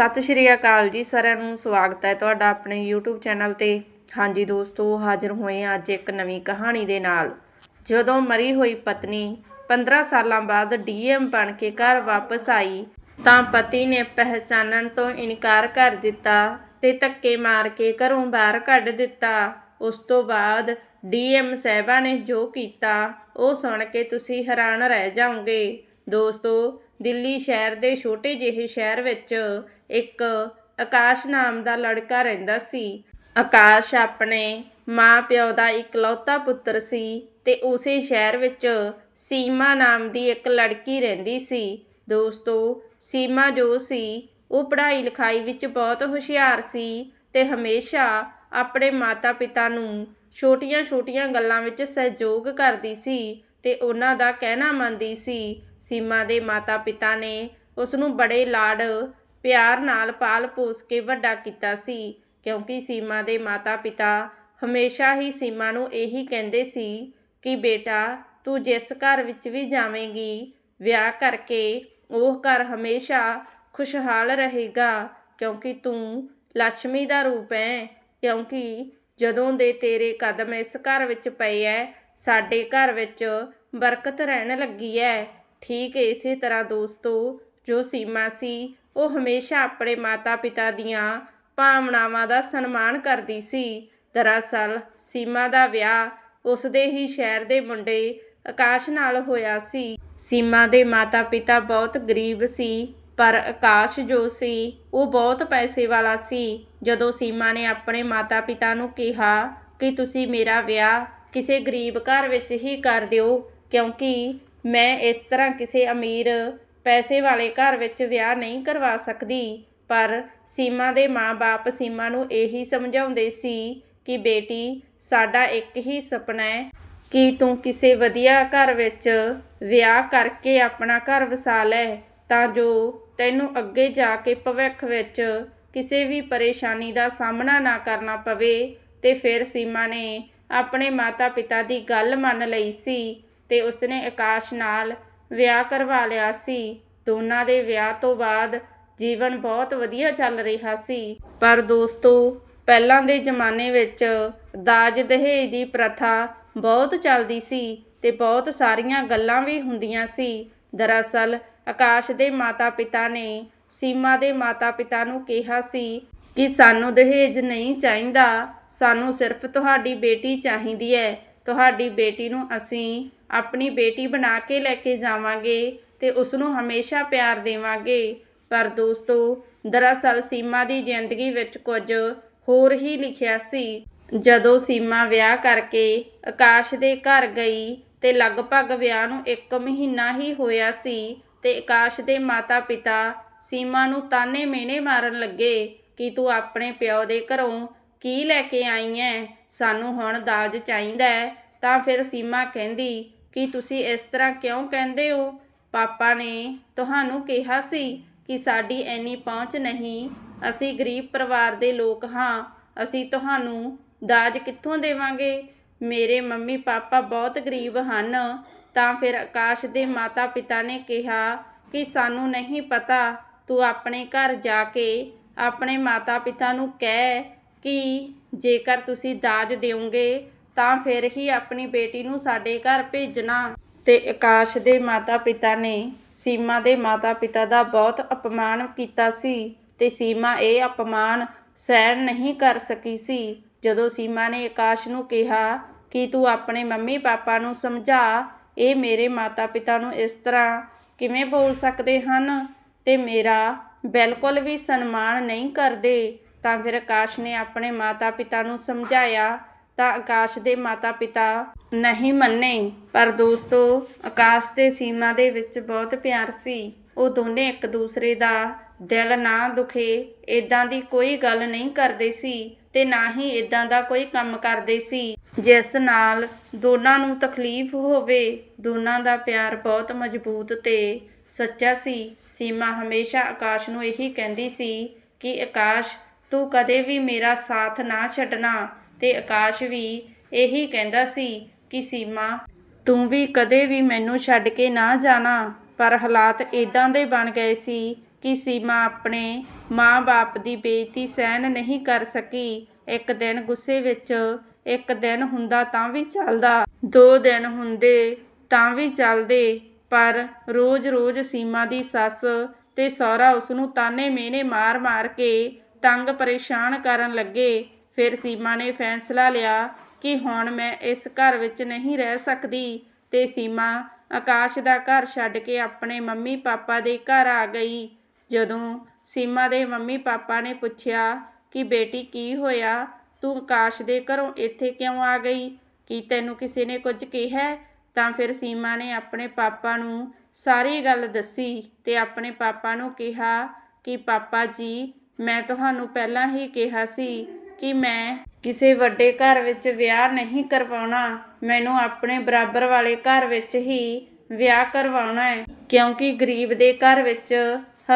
ਸਤਿ ਸ਼੍ਰੀ ਅਕਾਲ ਜੀ, ਸਾਰਿਆਂ ਨੂੰ ਸਵਾਗਤ ਹੈ ਤੁਹਾਡਾ ਆਪਣੇ YouTube ਚੈਨਲ ਤੇ। ਹਾਂਜੀ ਦੋਸਤੋ, ਹਾਜ਼ਰ ਹੋਏ ਹਾਂ ਅੱਜ ਇੱਕ ਨਵੀਂ ਕਹਾਣੀ ਦੇ ਨਾਲ। ਜਦੋਂ ਮਰੀ ਹੋਈ ਪਤਨੀ 15 ਸਾਲਾਂ ਬਾਅਦ ਡੀਐਮ ਬਣ ਕੇ ਘਰ ਵਾਪਸ ਆਈ, ਤਾਂ ਪਤੀ ਨੇ ਪਹਿਚਾਨਣ ਤੋਂ ਇਨਕਾਰ ਕਰ ਦਿੱਤਾ ਤੇ ਧੱਕੇ ਮਾਰ ਕੇ ਘਰੋਂ ਬਾਹਰ ਕੱਢ ਦਿੱਤਾ। ਉਸ ਤੋਂ ਬਾਅਦ ਡੀਐਮ ਸਾਹਿਬਾ ਨੇ ਜੋ ਕੀਤਾ, ਉਹ ਸੁਣ ਕੇ ਤੁਸੀਂ ਹੈਰਾਨ ਰਹਿ ਜਾਓਗੇ। ਦੋਸਤੋ, ਦਿੱਲੀ ਸ਼ਹਿਰ ਦੇ ਛੋਟੇ ਜਿਹੇ ਸ਼ਹਿਰ ਵਿੱਚ ਇੱਕ ਆਕਾਸ਼ ਨਾਮ ਦਾ ਲੜਕਾ ਰਹਿੰਦਾ ਸੀ। ਆਕਾਸ਼ ਆਪਣੇ ਮਾਂ-ਪਿਓ ਦਾ ਇਕਲੌਤਾ ਪੁੱਤਰ ਸੀ ਤੇ ਉਸੇ ਸ਼ਹਿਰ ਵਿੱਚ ਸੀਮਾ ਨਾਮ ਦੀ ਇੱਕ ਲੜਕੀ ਰਹਿੰਦੀ ਸੀ। ਦੋਸਤੋ, ਸੀਮਾ ਜੋ ਸੀ, ਉਹ ਪੜ੍ਹਾਈ ਲਿਖਾਈ ਵਿੱਚ ਬਹੁਤ ਹੁਸ਼ਿਆਰ ਸੀ ਤੇ ਹਮੇਸ਼ਾ ਆਪਣੇ ਮਾਤਾ-ਪਿਤਾ ਨੂੰ ਛੋਟੀਆਂ-ਛੋਟੀਆਂ ਗੱਲਾਂ ਵਿੱਚ ਸਹਿਯੋਗ ਕਰਦੀ ਸੀ ਤੇ ਉਹਨਾਂ ਦਾ ਕਹਿਣਾ ਮੰਨਦੀ ਸੀ। ਸੀਮਾ ਦੇ ਮਾਤਾ-ਪਿਤਾ ਨੇ ਉਸ ਨੂੰ ਬੜੇ ਲਾਡ ਪਿਆਰ ਨਾਲ ਪਾਲ ਪੋਸ ਕੇ ਵੱਡਾ ਕੀਤਾ ਸੀ, ਕਿਉਂਕਿ ਸੀਮਾ ਦੇ ਮਾਤਾ-ਪਿਤਾ ਹਮੇਸ਼ਾ ਹੀ ਸੀਮਾ ਨੂੰ ਇਹੀ ਕਹਿੰਦੇ ਸੀ ਕਿ ਬੇਟਾ, ਤੂੰ ਜਿਸ ਘਰ ਵਿੱਚ ਵੀ ਜਾਵੇਂਗੀ, ਵਿਆਹ ਕਰਕੇ ਉਹ ਘਰ ਹਮੇਸ਼ਾ ਖੁਸ਼ਹਾਲ ਰਹੇਗਾ, ਕਿਉਂਕਿ ਤੂੰ ਲక్ష్ਮੀ ਦਾ ਰੂਪ ਹੈ, ਕਿਉਂਕਿ ਜਦੋਂ ਦੇ ਤੇਰੇ ਕਦਮ ਇਸ ਘਰ ਵਿੱਚ ਪਏ ਐ, ਸਾਡੇ ਘਰ ਵਿੱਚ ਬਰਕਤ ਰਹਿਣ ਲੱਗੀ ਐ। ਠੀਕ ਇਸੇ ਤਰ੍ਹਾਂ ਦੋਸਤੋ ਜੋ ਸੀਮਾ ਸੀ, ਉਹ ਹਮੇਸ਼ਾ ਆਪਣੇ ਮਾਤਾ-ਪਿਤਾ ਦੀਆਂ ਭਾਵਨਾਵਾਂ ਦਾ ਸਨਮਾਨ ਕਰਦੀ ਸੀ। ਦਰਅਸਲ, ਸੀਮਾ ਦਾ ਵਿਆਹ ਉਸਦੇ ਹੀ ਸ਼ਹਿਰ ਦੇ ਮੁੰਡੇ ਆਕਾਸ਼ ਨਾਲ ਹੋਇਆ ਸੀ। ਸੀਮਾ ਦੇ ਮਾਤਾ-ਪਿਤਾ ਬਹੁਤ ਗਰੀਬ ਸੀ, ਪਰ ਆਕਾਸ਼ ਜੋ ਸੀ, ਉਹ ਬਹੁਤ ਪੈਸੇ ਵਾਲਾ ਸੀ। ਜਦੋਂ ਸੀਮਾ ਨੇ ਆਪਣੇ ਮਾਤਾ-ਪਿਤਾ ਨੂੰ ਕਿਹਾ ਕਿ ਤੁਸੀਂ ਮੇਰਾ ਵਿਆਹ ਕਿਸੇ ਗਰੀਬ ਘਰ ਵਿੱਚ ਹੀ ਕਰ ਦਿਓ, ਕਿਉਂਕਿ ਮੈਂ ਇਸ ਤਰ੍ਹਾਂ ਕਿਸੇ ਅਮੀਰ ਪੈਸੇ ਵਾਲੇ ਘਰ ਵਿੱਚ ਵਿਆਹ ਨਹੀਂ ਕਰਵਾ ਸਕਦੀ। ਪਰ ਸੀਮਾ ਦੇ ਮਾਪੇ ਸੀਮਾ ਨੂੰ ਇਹੀ ਸਮਝਾਉਂਦੇ ਸੀ ਕਿ ਬੇਟੀ, ਸਾਡਾ ਇੱਕ ਹੀ ਸੁਪਨਾ ਹੈ ਕਿ ਤੂੰ ਕਿਸੇ ਵਧੀਆ ਘਰ ਵਿੱਚ ਵਿਆਹ ਕਰਕੇ ਆਪਣਾ ਘਰ ਵਸਾ ਲੈ, ਤਾਂ ਜੋ ਤੈਨੂੰ ਅੱਗੇ ਜਾ ਕੇ ਭਵਿੱਖ ਵਿੱਚ ਕਿਸੇ ਵੀ ਪਰੇਸ਼ਾਨੀ ਦਾ ਸਾਹਮਣਾ ਨਾ ਕਰਨਾ ਪਵੇ। ਤੇ ਫਿਰ ਸੀਮਾ ਨੇ ਆਪਣੇ ਮਾਤਾ-ਪਿਤਾ ਦੀ ਗੱਲ ਮੰਨ ਲਈ ਸੀ ਤੇ ਉਸਨੇ ਆਕਾਸ਼ ਨਾਲ ਵਿਆਹ ਕਰਵਾ ਲਿਆ ਸੀ। ਦੋਨਾਂ ਦੇ ਵਿਆਹ ਤੋਂ ਬਾਅਦ ਜੀਵਨ ਬਹੁਤ ਵਧੀਆ ਚੱਲ ਰਿਹਾ ਸੀ। ਪਰ ਦੋਸਤੋ, ਪਹਿਲਾਂ ਦੇ ਜ਼ਮਾਨੇ ਵਿੱਚ ਦਾਜ ਦਹੇਜ ਦੀ ਪ੍ਰਥਾ ਬਹੁਤ ਚੱਲਦੀ ਸੀ ਤੇ ਬਹੁਤ ਸਾਰੀਆਂ ਗੱਲਾਂ ਵੀ ਹੁੰਦੀਆਂ ਸੀ। ਦਰਅਸਲ, ਆਕਾਸ਼ ਦੇ ਮਾਤਾ-ਪਿਤਾ ਨੇ ਸੀਮਾ ਦੇ ਮਾਤਾ-ਪਿਤਾ ਨੂੰ ਕਿਹਾ ਸੀ ਕਿ ਸਾਨੂੰ ਦਹੇਜ ਨਹੀਂ ਚਾਹੀਦਾ। ਸਾਨੂੰ ਸਿਰਫ ਤੁਹਾਡੀ ਬੇਟੀ ਚਾਹੀਦੀ ਹੈ ਤੁਹਾਡੀ ਬੇਟੀ ਨੂੰ ਅਸੀਂ ਆਪਣੀ ਬੇਟੀ ਬਣਾ ਕੇ ਲੈ ਕੇ ਜਾਵਾਂਗੇ ਤੇ ਉਸ ਨੂੰ ਹਮੇਸ਼ਾ ਪਿਆਰ ਦੇਵਾਂਗੇ। ਪਰ ਦੋਸਤੋ, ਦਰਅਸਲ ਸੀਮਾ ਦੀ ਜ਼ਿੰਦਗੀ ਵਿੱਚ ਕੁਝ ਹੋਰ ਹੀ ਲਿਖਿਆ ਸੀ। ਜਦੋਂ ਸੀਮਾ ਵਿਆਹ ਕਰਕੇ ਆਕਾਸ਼ ਦੇ ਘਰ ਗਈ ਤੇ ਲਗਭਗ ਵਿਆਹ ਨੂੰ 1 ਮਹੀਨਾ ਹੀ ਹੋਇਆ ਸੀ ਤੇ ਆਕਾਸ਼ ਦੇ ਮਾਤਾ-ਪਿਤਾ ਸੀਮਾ ਨੂੰ ਤਾਨੇ ਮੇਨੇ ਮਾਰਨ ਲੱਗੇ ਕਿ ਤੂੰ ਆਪਣੇ ਪਿਓ ਦੇ ਘਰੋਂ ਕੀ ਲੈ ਕੇ ਆਈ ਐ? ਸਾਨੂੰ ਹੁਣ ਦਾਜ ਚਾਹੀਦਾ ਤਾਂ ਫਿਰ ਸੀਮਾ ਕਹਿੰਦੀ ਕਿ ਤੁਸੀਂ ਇਸ ਤਰ੍ਹਾਂ ਕਿਉਂ ਕਹਿੰਦੇ ਹੋ? ਪਾਪਾ ਨੇ ਤੁਹਾਨੂੰ ਕਿਹਾ ਸੀ ਕਿ ਸਾਡੀ ਐਨੀ ਪਹੁੰਚ ਨਹੀਂ। ਅਸੀਂ ਗਰੀਬ ਪਰਿਵਾਰ ਦੇ ਲੋਕ ਹਾਂ। ਅਸੀਂ ਤੁਹਾਨੂੰ ਦਾਜ ਕਿੱਥੋਂ ਦੇਵਾਂਗੇ? ਮੇਰੇ ਮੰਮੀ ਪਾਪਾ ਬਹੁਤ ਗਰੀਬ ਹਨ। ਤਾਂ ਫਿਰ ਆਕਾਸ਼ ਦੇ ਮਾਤਾ-ਪਿਤਾ ਨੇ ਕਿਹਾ ਕਿ ਸਾਨੂੰ ਨਹੀਂ ਪਤਾ। ਤੂੰ ਆਪਣੇ ਘਰ ਜਾ ਕੇ ਆਪਣੇ ਮਾਤਾ-ਪਿਤਾ ਨੂੰ ਕਹਿ ਕਿ ਜੇਕਰ ਤੁਸੀਂ ਦਾਜ ਦਿਓਗੇ ਤਾਂ ਫਿਰ ਹੀ ਆਪਣੀ ਬੇਟੀ ਨੂੰ ਸਾਡੇ ਘਰ ਭੇਜਣਾ। ਤੇ ਆਕਾਸ਼ ਦੇ ਮਾਤਾ-ਪਿਤਾ ਨੇ ਸੀਮਾ ਦੇ ਮਾਤਾ-ਪਿਤਾ ਦਾ ਬਹੁਤ ਅਪਮਾਨ ਕੀਤਾ ਸੀ ਤੇ ਸੀਮਾ ਇਹ ਅਪਮਾਨ ਸਹਿਣ ਨਹੀਂ ਕਰ ਸਕੀ ਸੀ। ਜਦੋਂ ਸੀਮਾ ਨੇ ਆਕਾਸ਼ ਨੂੰ ਕਿਹਾ ਕਿ ਤੂੰ ਆਪਣੇ ਮੰਮੀ ਪਾਪਾ ਨੂੰ ਸਮਝਾ, ਇਹ ਮੇਰੇ ਮਾਤਾ-ਪਿਤਾ ਨੂੰ ਇਸ ਤਰ੍ਹਾਂ ਕਿਵੇਂ ਬੋਲ ਸਕਦੇ ਹਨ? ਤੇ ਮੇਰਾ ਬਿਲਕੁਲ ਵੀ ਸਨਮਾਨ ਨਹੀਂ ਕਰਦੇ। ਤਾਂ ਫਿਰ ਆਕਾਸ਼ ਨੇ ਆਪਣੇ ਮਾਤਾ-ਪਿਤਾ ਨੂੰ ਸਮਝਾਇਆ ਤਾਂ ਆਕਾਸ਼ ਦੇ ਮਾਤਾ-ਪਿਤਾ ਨਹੀਂ ਮੰਨੇ, ਪਰ ਦੋਸਤੋ, ਆਕਾਸ਼ ਤੇ ਸੀਮਾ ਦੇ ਵਿੱਚ ਬਹੁਤ ਪਿਆਰ ਸੀ। ਉਹ ਦੋਨੇ ਇੱਕ ਦੂਸਰੇ ਦਾ ਦਿਲ ਨਾ ਦੁਖੇ ਇਦਾਂ ਦੀ ਕੋਈ ਗੱਲ ਨਹੀਂ ਕਰਦੇ ਸੀ ਤੇ ਨਾ ਹੀ ਇਦਾਂ ਦਾ ਕੋਈ ਕੰਮ ਕਰਦੇ ਸੀ। ਜਿਸ ਨਾਲ ਦੋਨਾਂ ਨੂੰ ਤਕਲੀਫ ਹੋਵੇ, ਦੋਨਾਂ ਦਾ ਪਿਆਰ ਬਹੁਤ ਮਜ਼ਬੂਤ ਤੇ ਸੱਚਾ ਸੀ। ਸੀਮਾ ਹਮੇਸ਼ਾ ਆਕਾਸ਼ ਨੂੰ ਇਹੀ ਕਹਿੰਦੀ ਸੀ ਕਿ, ਆਕਾਸ਼, ਤੂੰ ਕਦੇ ਵੀ ਮੇਰਾ ਸਾਥ ਨਾ ਛੱਡਣਾ। ਤੇ ਆਕਾਸ਼ ਵੀ ਇਹੀ ਕਹਿੰਦਾ ਸੀ ਕਿ ਸੀਮਾ, ਤੂੰ ਵੀ ਕਦੇ ਵੀ ਮੈਨੂੰ ਛੱਡ ਕੇ ਨਾ ਜਾਣਾ। ਪਰ ਹਾਲਾਤ ਇਦਾਂ ਦੇ ਬਣ ਗਏ ਸੀ ਕਿ ਸੀਮਾ ਆਪਣੇ ਮਾਂ-ਬਾਪ ਦੀ ਬੇਇੱਜ਼ਤੀ ਸਹਿਣ ਨਹੀਂ ਕਰ ਸਕੀ। ਇੱਕ ਦਿਨ ਗੁੱਸੇ ਵਿੱਚ, ਇੱਕ ਦਿਨ ਹੁੰਦਾ ਤਾਂ ਵੀ ਚੱਲਦਾ, ਦੋ ਦਿਨ ਹੁੰਦੇ ਤਾਂ ਵੀ ਚੱਲਦੇ। ਪਰ ਰੋਜ਼-ਰੋਜ਼ ਸੀਮਾ ਦੀ ਸੱਸ ਤੇ ਸਹੁਰਾ ਉਸ ਨੂੰ ਤਾਨੇ ਮਿਹਣੇ ਮਾਰ-ਮਾਰ ਕੇ ਤੰਗ ਪਰੇਸ਼ਾਨ ਕਰਨ ਲੱਗੇ। ਫਿਰ ਸੀਮਾ ਨੇ ਫੈਸਲਾ ਲਿਆ ਕਿ ਹੁਣ ਮੈਂ ਇਸ ਘਰ ਵਿੱਚ ਨਹੀਂ ਰਹਿ ਸਕਦੀ। ਤੇ ਸੀਮਾ ਆਕਾਸ਼ ਦਾ ਘਰ ਛੱਡ ਕੇ ਆਪਣੇ ਮੰਮੀ ਪਾਪਾ ਦੇ ਘਰ ਆ ਗਈ। ਜਦੋਂ ਸੀਮਾ ਦੇ ਮੰਮੀ ਪਾਪਾ ਨੇ ਪੁੱਛਿਆ ਕਿ ਬੇਟੀ ਕੀ ਹੋਇਆ, ਤੂੰ ਆਕਾਸ਼ ਦੇ ਘਰੋਂ ਇੱਥੇ ਕਿਉਂ ਆ ਗਈ? ਕੀ ਤੈਨੂੰ ਕਿਸੇ ਨੇ ਕੁਝ ਕਿਹਾ? ਤਾਂ ਫਿਰ ਸੀਮਾ ਨੇ ਆਪਣੇ ਪਾਪਾ ਨੂੰ ਸਾਰੀ ਗੱਲ ਦੱਸੀ ਤੇ ਆਪਣੇ ਪਾਪਾ ਨੂੰ ਕਿਹਾ ਕਿ, ਪਾਪਾ ਜੀ, ਮੈਂ ਤੁਹਾਨੂੰ ਪਹਿਲਾਂ ਹੀ ਕਿਹਾ ਸੀ ਕਿ ਮੈਂ ਕਿਸੇ ਵੱਡੇ ਘਰ ਵਿੱਚ ਵਿਆਹ ਨਹੀਂ ਕਰਵਾਉਣਾ। ਮੈਨੂੰ ਆਪਣੇ ਬਰਾਬਰ ਵਾਲੇ ਘਰ ਵਿੱਚ ਹੀ ਵਿਆਹ ਕਰਵਾਉਣਾ ਹੈ। ਕਿਉਂਕਿ ਗਰੀਬ ਦੇ ਘਰ ਵਿੱਚ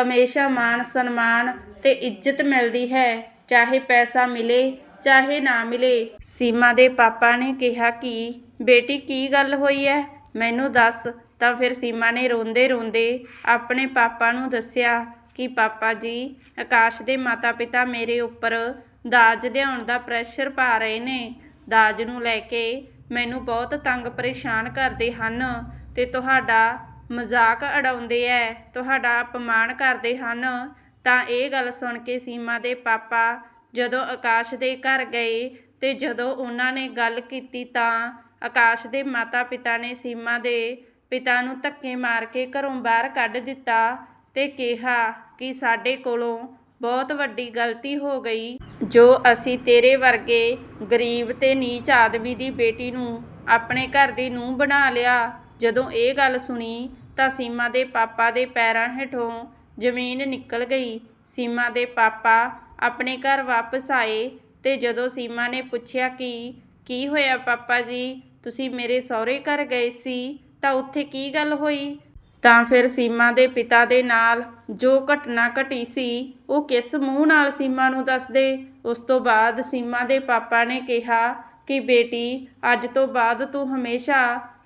ਹਮੇਸ਼ਾ ਮਾਣ, ਸਨਮਾਨ ਤੇ ਇੱਜ਼ਤ ਮਿਲਦੀ ਹੈ। ਚਾਹੇ ਪੈਸਾ ਮਿਲੇ, ਚਾਹੇ ਨਾ ਮਿਲੇ। ਸੀਮਾ ਦੇ ਪਾਪਾ ਨੇ ਕਿਹਾ ਕਿ, ਬੇਟੀ, ਕੀ ਗੱਲ ਹੋਈ ਹੈ ਮੈਨੂੰ ਦੱਸ। ਤਾਂ ਫਿਰ ਸੀਮਾ ਨੇ ਰੋਂਦੇ ਰੋਂਦੇ ਆਪਣੇ ਪਾਪਾ ਨੂੰ ਦੱਸਿਆ ਕਿ, ਪਾਪਾ ਜੀ, ਆਕਾਸ਼ ਦੇ ਮਾਤਾ-ਪਿਤਾ ਮੇਰੇ ਉੱਪਰ ਦਾਜ ਲਿਆਉਣ ਦਾ ਪ੍ਰੈਸ਼ਰ ਪਾ ਰਹੇ ਨੇ। ਦਾਜ ਨੂੰ ਲੈ ਕੇ ਮੈਨੂੰ ਬਹੁਤ ਤੰਗ ਪਰੇਸ਼ਾਨ ਕਰਦੇ ਹਨ ਤੇ ਤੁਹਾਡਾ ਮਜ਼ਾਕ ਉਡਾਉਂਦੇ ਐ, ਤੁਹਾਡਾ ਅਪਮਾਨ ਕਰਦੇ ਹਨ। ਤਾਂ ਇਹ ਗੱਲ ਸੁਣ ਕੇ ਸੀਮਾ ਦੇ ਪਾਪਾ ਜਦੋਂ ਆਕਾਸ਼ ਦੇ ਘਰ ਗਏ ਤੇ ਜਦੋਂ ਉਹਨਾਂ ਨੇ ਗੱਲ ਕੀਤੀ ਤਾਂ ਆਕਾਸ਼ ਦੇ ਮਾਤਾ-ਪਿਤਾ ਨੇ ਸੀਮਾ ਦੇ ਪਿਤਾ ਨੂੰ ਧੱਕੇ ਮਾਰ ਕੇ ਘਰੋਂ ਬਾਹਰ ਕੱਢ ਦਿੱਤਾ ਤੇ ਕਿਹਾ ਕਿ ਸਾਡੇ ਕੋਲੋਂ ਬਹੁਤ ਵੱਡੀ ਗਲਤੀ ਹੋ ਗਈ, ਜੋ ਅਸੀਂ ਤੇਰੇ ਵਰਗੇ ਗਰੀਬ ਤੇ ਨੀਚ ਆਦਮੀ ਦੀ ਬੇਟੀ ਨੂੰ ਆਪਣੇ ਘਰ ਦੀ ਨੂੰਹ ਬਣਾ ਲਿਆ। ਜਦੋਂ ਇਹ ਗੱਲ ਸੁਣੀ ਤਾਂ ਸੀਮਾ ਦੇ ਪਾਪਾ ਦੇ ਪੈਰਾਂ ਹੇਠੋਂ ਜ਼ਮੀਨ ਨਿਕਲ ਗਈ। ਸੀਮਾ ਦੇ ਪਾਪਾ ਆਪਣੇ ਘਰ ਵਾਪਸ ਆਏ ਤੇ ਜਦੋਂ ਸੀਮਾ ਨੇ ਪੁੱਛਿਆ ਕਿ, ਕੀ ਹੋਇਆ ਪਾਪਾ ਜੀ? ਤੁਸੀਂ ਮੇਰੇ ਸਹੁਰੇ ਘਰ ਗਏ ਸੀ ਤਾਂ ਉੱਥੇ ਕੀ ਗੱਲ ਹੋਈ? ਤਾਂ ਫਿਰ ਸੀਮਾ ਦੇ ਪਿਤਾ ਦੇ ਨਾਲ ਜੋ ਘਟਨਾ ਘਟੀ ਸੀ, ਉਹ ਕਿਸ ਮੂੰਹ ਨਾਲ ਸੀਮਾ ਨੂੰ ਦੱਸਦੇ? ਉਸ ਤੋਂ ਬਾਅਦ ਸੀਮਾ ਦੇ ਪਾਪਾ ਨੇ ਕਿਹਾ ਕਿ, ਬੇਟੀ, ਅੱਜ ਤੋਂ ਬਾਅਦ ਤੂੰ ਹਮੇਸ਼ਾ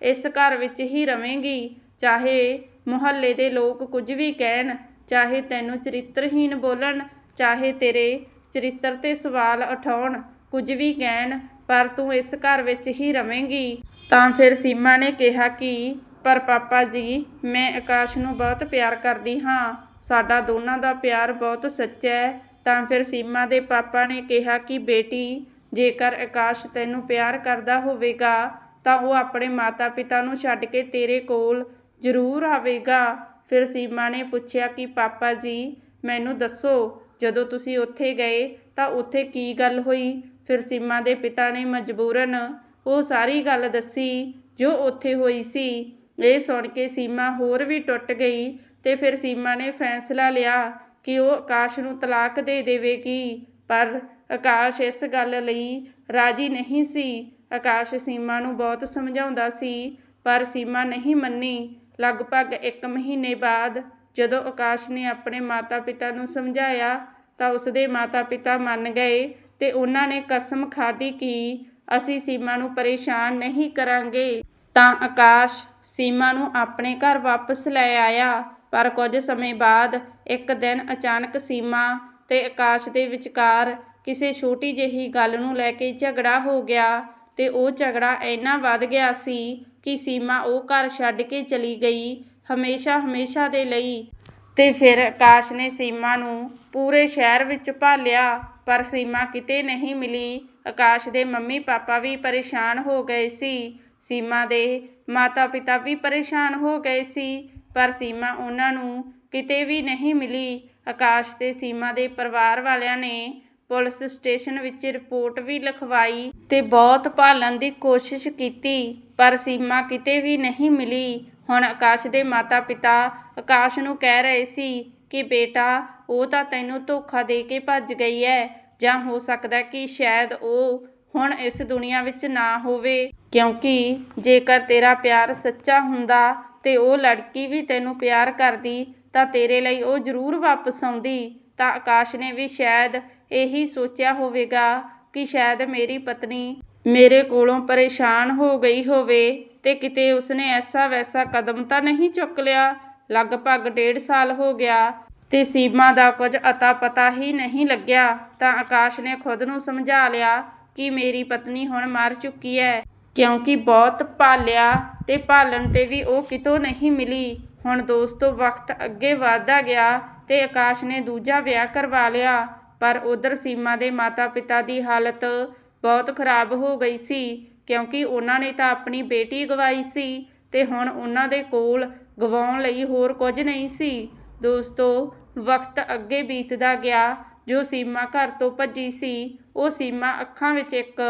ਇਸ ਘਰ ਵਿੱਚ ਹੀ ਰਵੇਂਗੀ। ਚਾਹੇ ਮੁਹੱਲੇ ਦੇ ਲੋਕ ਕੁਝ ਵੀ ਕਹਿਣ, ਚਾਹੇ ਤੈਨੂੰ ਚਰਿੱਤਰਹੀਣ ਬੋਲਣ, ਚਾਹੇ ਤੇਰੇ ਚਰਿੱਤਰ ਤੇ ਸਵਾਲ ਉਠਾਉਣ, ਕੁਝ ਵੀ ਕਹਿਣ, ਪਰ ਤੂੰ ਇਸ ਘਰ ਵਿੱਚ ਹੀ ਰਵੇਂਗੀ। ਤਾਂ ਫਿਰ ਸੀਮਾ ਨੇ ਕਿਹਾ ਕਿ ਪਰ ਪਾਪਾ ਜੀ, ਮੈਂ ਆਕਾਸ਼ ਨੂੰ ਬਹੁਤ ਪਿਆਰ ਕਰਦੀ ਹਾਂ। ਸਾਡਾ ਦੋਨਾਂ ਦਾ ਪਿਆਰ ਬਹੁਤ ਸੱਚਾ ਹੈ। ਤਾਂ ਫਿਰ ਸੀਮਾ ਦੇ ਪਾਪਾ ਨੇ ਕਿਹਾ ਕਿ, ਬੇਟੀ, ਜੇਕਰ ਆਕਾਸ਼ ਤੈਨੂੰ ਪਿਆਰ ਕਰਦਾ ਹੋਵੇਗਾ, ਤਾਂ ਉਹ ਆਪਣੇ ਮਾਤਾ-ਪਿਤਾ ਨੂੰ ਛੱਡ ਕੇ ਤੇਰੇ ਕੋਲ ਜ਼ਰੂਰ ਆਵੇਗਾ। ਫਿਰ ਸੀਮਾ ਨੇ ਪੁੱਛਿਆ ਕਿ, ਪਾਪਾ ਜੀ, ਮੈਨੂੰ ਦੱਸੋ, ਜਦੋਂ ਤੁਸੀਂ ਉੱਥੇ ਗਏ, ਤਾਂ ਉੱਥੇ ਕੀ ਗੱਲ ਹੋਈ? ਫਿਰ ਸੀਮਾ ਦੇ ਪਿਤਾ ਨੇ ਮਜਬੂਰਨ ਉਹ ਸਾਰੀ ਗੱਲ ਦੱਸੀ, ਜੋ ਉੱਥੇ ਹੋਈ ਸੀ। ਇਹ ਸੁਣ ਕੇ ਸੀਮਾ ਹੋਰ ਵੀ ਟੁੱਟ ਗਈ ਤੇ ਫਿਰ ਸੀਮਾ ਨੇ ਫੈਸਲਾ ਲਿਆ ਕਿ ਉਹ ਆਕਾਸ਼ ਨੂੰ ਤਲਾਕ ਦੇ ਦੇਵੇਗੀ। ਪਰ ਆਕਾਸ਼ ਇਸ ਗੱਲ ਲਈ ਰਾਜੀ ਨਹੀਂ ਸੀ। ਆਕਾਸ਼ ਸੀਮਾ ਨੂੰ ਬਹੁਤ ਸਮਝਾਉਂਦਾ ਸੀ, ਪਰ ਸੀਮਾ ਨਹੀਂ ਮੰਨੀ। ਲਗਭਗ 1 ਮਹੀਨੇ ਬਾਅਦ ਜਦੋਂ ਆਕਾਸ਼ ਨੇ ਆਪਣੇ ਮਾਤਾ-ਪਿਤਾ ਨੂੰ ਸਮਝਾਇਆ ਤਾਂ ਉਸਦੇ ਮਾਤਾ-ਪਿਤਾ ਮੰਨ ਗਏ ਤੇ ਉਹਨਾਂ ਨੇ ਕਸਮ ਖਾਧੀ ਕਿ ਅਸੀਂ ਸੀਮਾ ਨੂੰ ਪਰੇਸ਼ਾਨ ਨਹੀਂ ਕਰਾਂਗੇ। ਤਾਂ ਆਕਾਸ਼ ਸੀਮਾ ਨੂੰ ਆਪਣੇ ਘਰ ਵਾਪਸ ਲੈ ਆਇਆ, ਪਰ ਕੁਝ ਸਮੇਂ ਬਾਅਦ ਇੱਕ ਦਿਨ ਅਚਾਨਕ ਸੀਮਾ ਤੇ ਆਕਾਸ਼ ਦੇ ਵਿਚਕਾਰ ਕਿਸੇ ਛੋਟੀ ਜਿਹੀ ਗੱਲ ਨੂੰ ਲੈ ਕੇ ਝਗੜਾ ਹੋ ਗਿਆ ਤੇ ਉਹ ਝਗੜਾ ਇੰਨਾ ਵੱਧ ਗਿਆ ਸੀ ਕਿ ਸੀਮਾ ਉਹ ਘਰ ਛੱਡ ਕੇ ਚਲੀ ਗਈ ਹਮੇਸ਼ਾ ਹਮੇਸ਼ਾ ਦੇ ਲਈ। ਤੇ ਫਿਰ ਆਕਾਸ਼ ਨੇ ਸੀਮਾ ਨੂੰ ਪੂਰੇ ਸ਼ਹਿਰ ਵਿੱਚ ਭਾਲਿਆ, ਪਰ ਸੀਮਾ ਕਿਤੇ ਨਹੀਂ ਮਿਲੀ। ਆਕਾਸ਼ ਦੇ ਮੰਮੀ ਪਾਪਾ ਵੀ ਪਰੇਸ਼ਾਨ ਹੋ ਗਏ ਸੀ। ਸੀਮਾ ਦੇ ਮਾਤਾ-ਪਿਤਾ ਵੀ ਪਰੇਸ਼ਾਨ ਹੋ ਗਏ ਸੀ, ਪਰ ਸੀਮਾ ਉਹਨਾਂ ਨੂੰ ਕਿਤੇ ਵੀ ਨਹੀਂ ਮਿਲੀ। ਆਕਾਸ਼ ਤੇ ਸੀਮਾ ਦੇ ਪਰਿਵਾਰ ਵਾਲਿਆਂ ਨੇ ਪੁਲਿਸ ਸਟੇਸ਼ਨ ਵਿੱਚ ਰਿਪੋਰਟ ਵੀ ਲਿਖਵਾਈ ਤੇ ਬਹੁਤ ਭਾਲਣ ਦੀ ਕੋਸ਼ਿਸ਼ ਕੀਤੀ, ਪਰ ਸੀਮਾ ਕਿਤੇ ਵੀ ਨਹੀਂ ਮਿਲੀ। ਹੁਣ ਆਕਾਸ਼ ਦੇ ਮਾਤਾ-ਪਿਤਾ ਆਕਾਸ਼ ਨੂੰ ਕਹਿ ਰਹੇ ਸੀ ਕਿ, ਬੇਟਾ, ਉਹ ਤਾਂ ਤੈਨੂੰ ਧੋਖਾ ਦੇ ਕੇ ਭੱਜ ਗਈ ਹੈ ਜਾਂ ਹੋ ਸਕਦਾ ਕਿ ਸ਼ਾਇਦ ਉਹ ਹੁਣ ਇਸ ਦੁਨੀਆ ਵਿੱਚ ਨਾ ਹੋਵੇ। ਕਿਉਂਕਿ ਜੇਕਰ ਤੇਰਾ ਪਿਆਰ ਸੱਚਾ ਹੁੰਦਾ ਤੇ ਉਹ ਲੜਕੀ ਵੀ ਤੈਨੂੰ ਪਿਆਰ ਕਰਦੀ, ਤਾਂ ਤੇਰੇ ਲਈ ਉਹ ਜ਼ਰੂਰ ਵਾਪਸ ਆਉਂਦੀ। ਤਾਂ ਆਕਾਸ਼ ਨੇ ਵੀ ਸ਼ਾਇਦ ਇਹੀ ਸੋਚਿਆ ਹੋਵੇਗਾ ਕਿ ਸ਼ਾਇਦ ਮੇਰੀ ਪਤਨੀ ਮੇਰੇ ਕੋਲੋਂ ਪਰੇਸ਼ਾਨ ਹੋ ਗਈ ਹੋਵੇ ਤੇ ਕਿਤੇ ਉਸਨੇ ਐਸਾ ਵੈਸਾ ਕਦਮ ਤਾਂ ਨਹੀਂ ਚੁੱਕ ਲਿਆ। ਲਗਭਗ ਡੇਢ ਸਾਲ ਹੋ ਗਿਆ ਤੇ ਸੀਮਾ ਦਾ ਕੁਝ ਅਤਾ ਪਤਾ ਹੀ ਨਹੀਂ ਲੱਗਿਆ। ਤਾਂ ਆਕਾਸ਼ ਨੇ ਖੁਦ ਨੂੰ ਸਮਝਾ ਲਿਆ ਕਿ ਮੇਰੀ ਪਤਨੀ ਹੁਣ ਮਰ ਚੁੱਕੀ ਹੈ। ਕਿਉਂਕਿ ਬਹੁਤ ਭਾਲਿਆ ਤੇ ਭਾਲਣ ਤੇ ਵੀ ਉਹ ਕਿਤੋਂ ਨਹੀਂ ਮਿਲੀ। ਹੁਣ ਦੋਸਤੋ, ਵਕਤ ਅੱਗੇ ਵਧਦਾ ਗਿਆ ਤੇ ਆਕਾਸ਼ ਨੇ ਦੂਜਾ ਵਿਆਹ ਕਰਵਾ ਲਿਆ, ਪਰ ਉਧਰ ਸੀਮਾ ਦੇ ਮਾਤਾ-ਪਿਤਾ ਦੀ ਹਾਲਤ ਬਹੁਤ ਖਰਾਬ ਹੋ ਗਈ ਸੀ, ਕਿਉਂਕਿ ਉਹਨਾਂ ਨੇ ਤਾਂ ਆਪਣੀ ਬੇਟੀ ਗਵਾਈ ਸੀ ਤੇ ਹੁਣ ਉਹਨਾਂ ਦੇ ਕੋਲ ਗਵਾਉਣ ਲਈ ਹੋਰ ਕੁਝ ਨਹੀਂ ਸੀ। ਦੋਸਤੋ, ਵਕਤ ਅੱਗੇ ਬੀਤਦਾ ਗਿਆ, ਜੋ ਸੀਮਾ ਘਰ ਤੋਂ ਭੱਜੀ ਸੀ, ਉਹ ਸੀਮਾ ਅੱਖਾਂ ਵਿੱਚ ਇੱਕ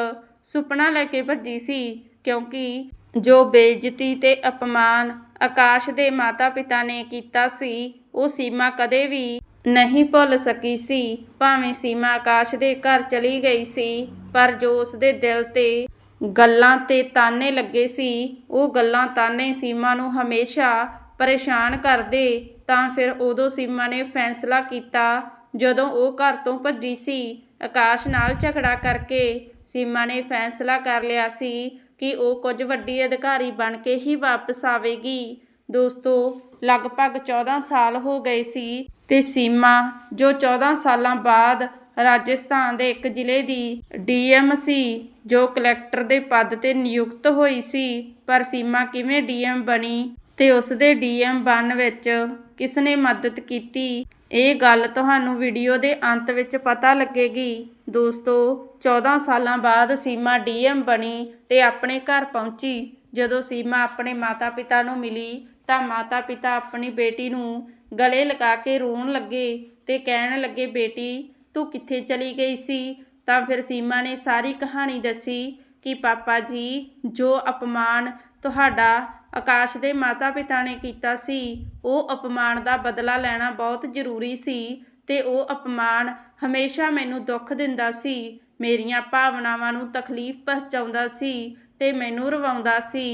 ਸੁਪਨਾ ਲੈ ਕੇ ਭੱਜੀ ਸੀ, ਕਿਉਂਕਿ ਜੋ ਬੇਇੱਜ਼ਤੀ ਤੇ ਅਪਮਾਨ ਆਕਾਸ਼ ਦੇ ਮਾਤਾ-ਪਿਤਾ ਨੇ ਕੀਤਾ ਸੀ, ਉਹ ਸੀਮਾ ਕਦੇ ਵੀ ਨਹੀਂ ਭੁੱਲ ਸਕੀ ਸੀ। ਭਾਵੇਂ ਸੀਮਾ ਆਕਾਸ਼ ਦੇ ਘਰ ਚਲੀ ਗਈ ਸੀ, ਪਰ ਜੋ ਉਸਦੇ ਦਿਲ ਤੇ ਗੱਲਾਂ ਤੇ ਤਾਨੇ ਲੱਗੇ ਸੀ, ਉਹ ਗੱਲਾਂ ਤਾਨੇ ਸੀਮਾ ਨੂੰ ਹਮੇਸ਼ਾ ਪਰੇਸ਼ਾਨ ਕਰਦੇ, ਤਾਂ ਫਿਰ ਉਦੋਂ ਸੀਮਾ ਨੇ ਫੈਸਲਾ ਕੀਤਾ, ਜਦੋਂ ਉਹ ਘਰ ਤੋਂ ਭੱਜੀ ਸੀ, ਆਕਾਸ਼ ਨਾਲ ਝਗੜਾ ਕਰਕੇ ਸੀਮਾ ਨੇ ਫੈਸਲਾ ਕਰ ਲਿਆ ਸੀ ਕਿ ਉਹ ਕੁਝ ਵੱਡੀ ਅਧਿਕਾਰੀ ਬਣ ਕੇ ਹੀ ਵਾਪਸ ਆਵੇਗੀ। ਦੋਸਤੋ, ਲਗਭਗ 14 ਸਾਲ ਹੋ ਗਏ ਸੀ ਤੇ ਸੀਮਾ, ਜੋ 14 ਸਾਲਾਂ ਬਾਅਦ ਰਾਜਸਥਾਨ ਦੇ ਇੱਕ ਜ਼ਿਲ੍ਹੇ ਦੀ ਡੀਐਮ ਸੀ, ਜੋ ਕਲੈਕਟਰ ਦੇ ਪਦ ਤੇ ਨਿਯੁਕਤ ਹੋਈ ਸੀ, ਪਰ ਸੀਮਾ ਕਿਵੇਂ ਡੀਐਮ ਬਣੀ ਤੇ ਉਸ ਦੇ ਡੀਐਮ ਬਣਨ ਵਿੱਚ ਕਿਸ ਨੇ ਮਦਦ ਕੀਤੀ? ਇਹ ਗੱਲ ਤੁਹਾਨੂੰ ਵੀਡੀਓ ਦੇ ਅੰਤ ਵਿੱਚ ਪਤਾ ਲੱਗੇਗੀ। ਦੋਸਤੋ 14 ਸਾਲਾਂ ਬਾਅਦ ਸੀਮਾ ਡੀਐਮ ਬਣੀ ਤੇ ਆਪਣੇ ਘਰ ਪਹੁੰਚੀ। ਜਦੋਂ ਸੀਮਾ ਆਪਣੇ ਮਾਤਾ-ਪਿਤਾ ਨੂੰ ਮਿਲੀ, ਤਾਂ ਮਾਤਾ-ਪਿਤਾ ਆਪਣੀ ਬੇਟੀ ਨੂੰ ਗਲੇ ਲਗਾ ਕੇ ਰੋਣ ਲੱਗੇ ਤੇ ਕਹਿਣ ਲੱਗੇ, ਬੇਟੀ, ਤੂੰ ਕਿੱਥੇ ਚਲੀ ਗਈ ਸੀ? ਤਾਂ ਫਿਰ ਸੀਮਾ ਨੇ ਸਾਰੀ ਕਹਾਣੀ ਦੱਸੀ ਕਿ ਪਾਪਾ ਜੀ, ਜੋ ਅਪਮਾਨ ਤੁਹਾਡਾ ਆਕਾਸ਼ ਦੇ ਮਾਤਾ-ਪਿਤਾ ਨੇ ਕੀਤਾ ਸੀ। ਉਹ ਅਪਮਾਨ ਦਾ ਬਦਲਾ ਲੈਣਾ ਬਹੁਤ ਜ਼ਰੂਰੀ ਸੀ ਤੇ ਉਹ ਅਪਮਾਨ ਹਮੇਸ਼ਾ ਮੈਨੂੰ ਦੁੱਖ ਦਿੰਦਾ ਸੀ। ਮੇਰੀਆਂ ਭਾਵਨਾਵਾਂ ਨੂੰ ਤਕਲੀਫ ਪਹੁੰਚਾਉਂਦਾ ਸੀ ਤੇ ਮੈਨੂੰ ਰਵਾਉਂਦਾ ਸੀ।